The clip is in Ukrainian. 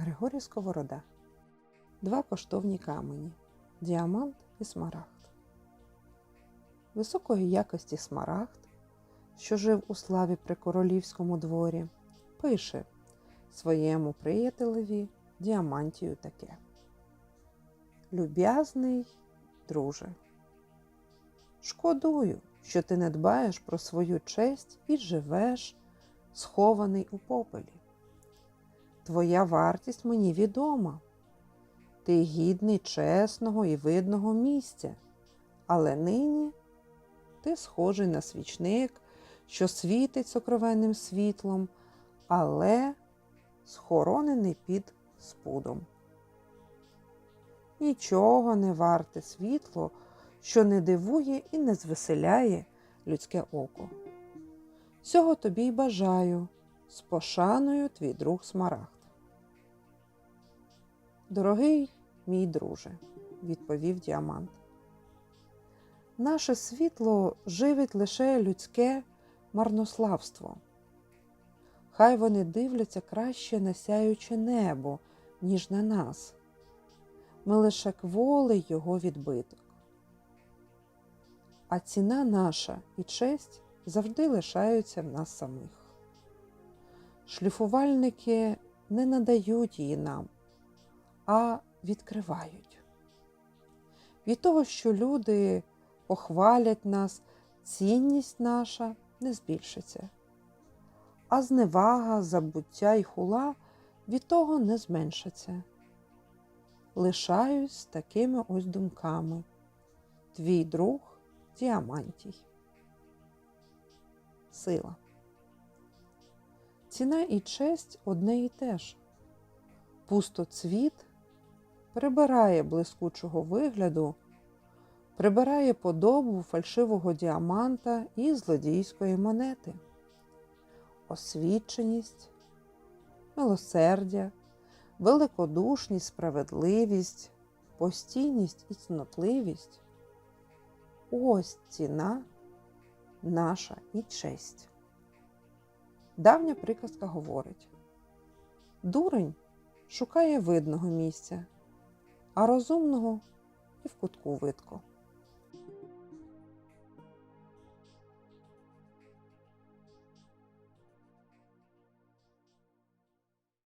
Григорій Сковорода. Два коштовні камені діамант і смарагд. Високої якості смарагд, що жив у славі при королівському дворі, пише своєму приятелеві діамантію таке. Люб'язний друже, шкодую, що ти не дбаєш про свою честь і живеш, схований у попелі. Твоя вартість мені відома. Ти гідний чесного і видного місця, але нині ти схожий на свічник, що світить сокровенним світлом, але схоронений під спудом. Нічого не варте світло, що не дивує і не звеселяє людське око. Цього тобі й бажаю, з пошаною твій друг Смарагд. Дорогий мій друже, відповів діамант. Наше світло живить лише людське марнославство. Хай вони дивляться краще на сяюче небо, ніж на нас. Ми лише кволи його відбиток. А ціна наша і честь завжди лишаються в нас самих. Шліфувальники не надають її нам, а відкривають. Від того, що люди похвалять нас, цінність наша не збільшиться, а зневага, забуття й хула від того не зменшаться. Лишаюсь такими ось думками. Твій друг Діамантій. Сила. Ціна і честь одне і те ж. Пустоцвіт прибирає блискучого вигляду, прибирає подобу фальшивого діаманта і злодійської монети, освіченість, милосердя, великодушність, справедливість, постійність і цнотливість. Ось ціна наша і честь. Давня приказка говорить: дурень шукає видного місця, а розумного і в кутку видко.